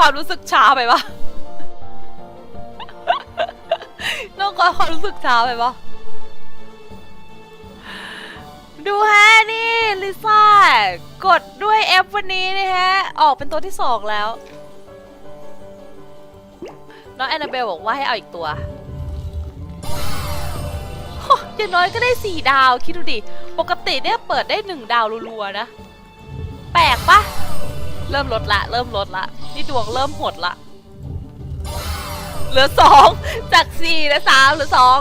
ความรู้สึกช้าไปปะน้องกอยความรู้สึกช้าไปปะดูฮะนี่ลิซ่ากดด้วย F วันนี้นะฮะ ออกเป็นตัวที่สองแล้ว น้องแอนนาเบลบอกว่าให้เอาอีกตัวโอ้อย่างน้อยก็ได้สี่ดาว คิดดูดิ ปกติเนี่ยเปิดได้หนึ่งดาวรัวๆนะ แปลกปะ เริ่มลดละ เริ่มลดละ นี่ดวงเริ่มหดละ เหลือสองจากสี่เหลือสามเหลือสอง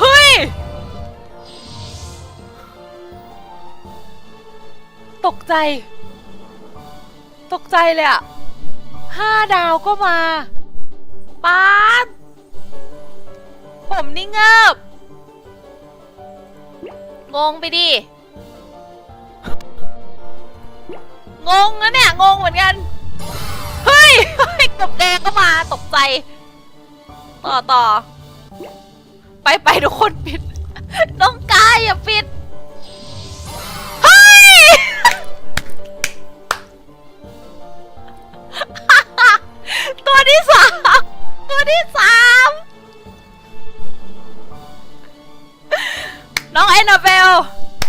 เฮ้ย ตกใจ ตกใจเลยอะห้าดาวก็มาป๊าดผมนี่เงิบงงไปดิ งงนะเนี่ย งงเหมือนกัน เฮ้ยกับแดงก็มาตกใจ ต่อต่อ ไปไปทุกคนปิด น้องกายอย่าปิด เฮ้ย ตัวที่สามตัวที่สามน้องแอนนาเบล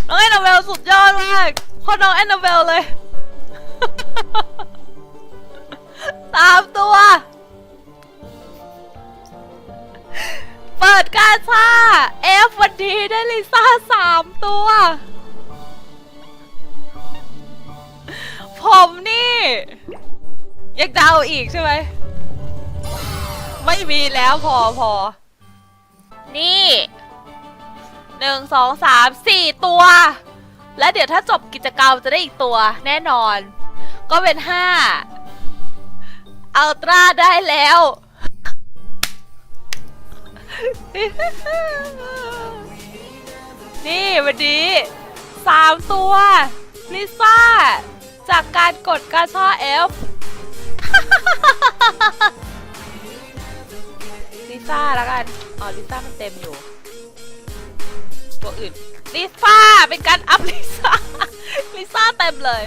น้องแอนนาเบลสุดยอดมากคนน้องแอนนาเบลเลย เปิดการซ่า F วันดีได้ลิซ่าสามตัว ผมนี่ยังจะเอาอีกใช่ไหม ไม่มีแล้วพอพอ นี่หนึ่งสองสามสี่ตัว และเดี๋ยวถ้าจบกิจกรรมจะได้อีกตัวแน่นอน ก็เป็นห้าอัลตร้าได้แล้ว นี่วันนี้สามตัวลิซ่า จากการกดกาชา F ลิซ่าแล้วกัน อ๋อลิซ่ามันเต็มอยู่ ตัวอื่นลิซ่าเป็นการอัพลิซ่าลิซ่าเต็มเลย